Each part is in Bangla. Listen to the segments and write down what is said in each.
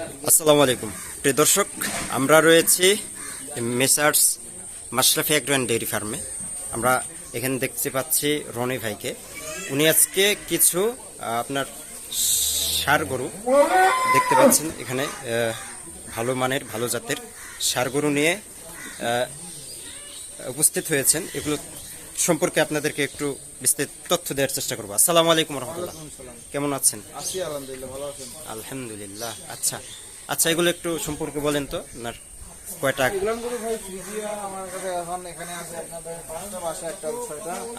আসসালামু আলাইকুম। প্রিয় দর্শক, আমরা রয়েছি messrs Mashrafe agro and dairy ফার্মে। আমরা এখানে দেখতে পাচ্ছি রনি ভাইকে। উনি আজকে কিছু আপনার সার গরু দেখতে পাচ্ছেন। এখানে ভালো মানের, ভালো জাতের সার গরু নিয়ে উপস্থিত হয়েছেন। এগুলো সম্পর্কে আপনাদেরকে একটু বিস্তারিত তথ্য দেওয়ার চেষ্টা করব। আসসালামু আলাইকুম রহমতুল্লাহ। কেমন আছেন? আলহামদুলিল্লাহ আচ্ছা। আচ্ছা এগুলো একটু সম্পর্কে বলেন তো আপনার কয়টা?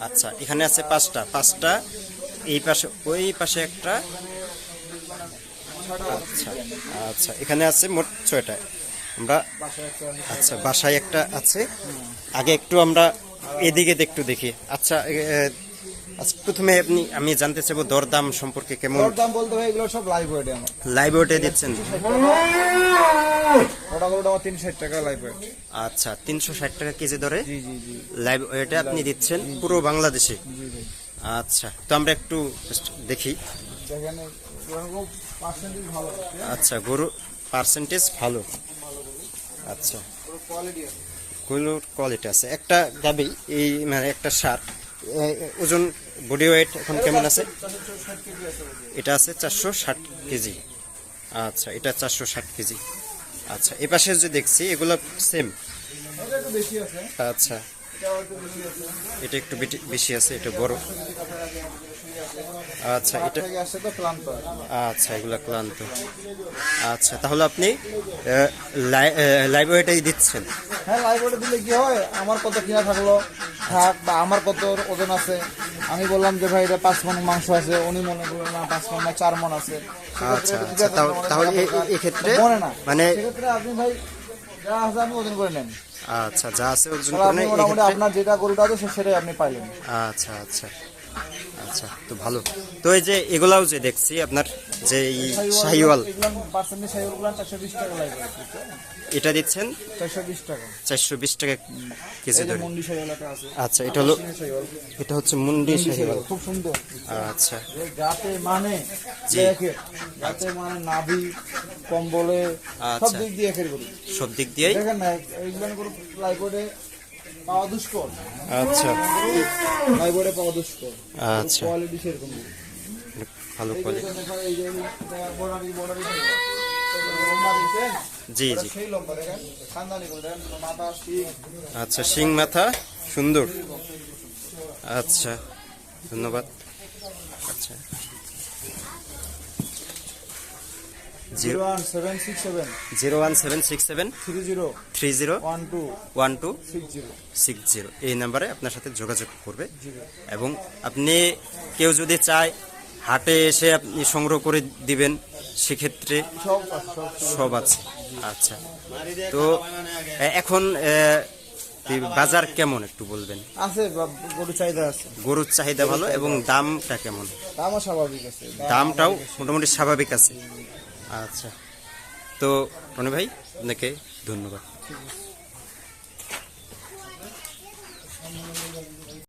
আচ্ছা এখানে আছে পাঁচটা পাঁচটা এই পাশে ওই পাশে একটা। আচ্ছা আচ্ছা এখানে আছে মোট ছয়টা। আমরা আচ্ছা বাসায় একটা আছে। আগে একটু আমরা এদিকে একটু দেখি। আচ্ছা আচ্ছা, প্রথমে আপনি আমি জানতে চাইব দরদাম সম্পর্কে কেমন? ওর দাম বলতে ভাই এগুলো সব লাইভ ওয়েটে আমার। লাইভ ওয়েটে দিচ্ছেন? ওটা আমার তিন ষাট টাকা লাইভ ওয়েট আচ্ছা তিনশো ষাট টাকা কেজি ধরে জি জি জি। লাইভ ওয়েটে আপনি দিচ্ছেন পুরো বাংলাদেশে? জি ভাই আচ্ছা তো আমরা একটু দেখি। আচ্ছা গরু পার্সেন্টেজ ভালো। আচ্ছা। কোয়ালিটি আছে কোয়ালিটি আছে। একটা গাবি, এই মানে একটা সার ওজন বডি ওয়েট এখন কেমন আছে? এটা আছে চারশো ষাট কেজি। আচ্ছা এটা চারশো ষাট কেজি। আচ্ছা এ পাশে যে দেখছি, এগুলো সেম আচ্ছা এটা একটু বেশি আছে, এটা বড়। আচ্ছা এটা আচ্ছা এগুলো ক্লান্ত। আচ্ছা তাহলে আপনি লাইভ ওয়েটাই দিচ্ছেন। হ্যাঁ লাইভ ওয়েটে দিলে কি হয়? আমার কত কিনা থাকল? থাক বা আমার কত ওজন আছে? আমি বললাম যে ভাই এটা পাঁচ মন মাংস আছে। উনি মনে করলেন না পাঁচ মন না চার মন আছে। আচ্ছা, আচ্ছা, তাহলে- আমাদের তাহলে এক্ষেত্রে মনে না। মানে- সেক্ষেত্রে আপনি ভাই যা আছে আপনি ওজন করে নেন। আচ্ছা যা আছে ওজন করে এক্ষেত্রে- আপনার যেটা গরুটা আছে সেটাই আপনি পাইলেন। আচ্ছা আচ্ছা। আচ্ছা তো ভালো। তো এই যে এগুলাও যে দেখছি আপনার যে এই শাহিওয়াল। এটা দিচ্ছেন? চারশো বিশ টাকা কেজি ধরে। আচ্ছা এটা হলো এটা হচ্ছে মুন্ডি শাহিওয়াল খুব সুন্দর। আচ্ছা। গাতে মানে গাতে মানে নাভি কম্বলে সব আচ্ছা। দিক দিয়ে সব দিক দিয়েই? দেখেন না এইগুলো করে প্লাইবোর্ডে পাওয়া দুষ্কর? আচ্ছা। প্লাইবোর্ডে পাওয়া দুষ্কর। আচ্ছা। কোয়ালিটি সেরকম ভালো কোয়ালিটি জি জি। আচ্ছা শিং মাথা সুন্দর। আচ্ছা ধন্যবাদ। আচ্ছা। Zero one seven six seven zero one seven six seven three zero three zero one two one two six zero six zero. এই নাম্বারে আপনার সাথে যোগাযোগ করবে। এবং আপনি কেউ যদি চায় হাটে এসে আপনি সংগ্রহ করে দিবেন সেক্ষেত্রে সব আছে আচ্ছা। তো এখন বাজার কেমন একটু বলবেন? আছে গরু চাহিদা আছে। গরুর চাহিদা ভালো এবং দামটা কেমন? দামও স্বাভাবিক আছে। দামটাও মোটামুটি স্বাভাবিক আছে। আচ্ছা। তো রনি ভাই আপনাকে ধন্যবাদ।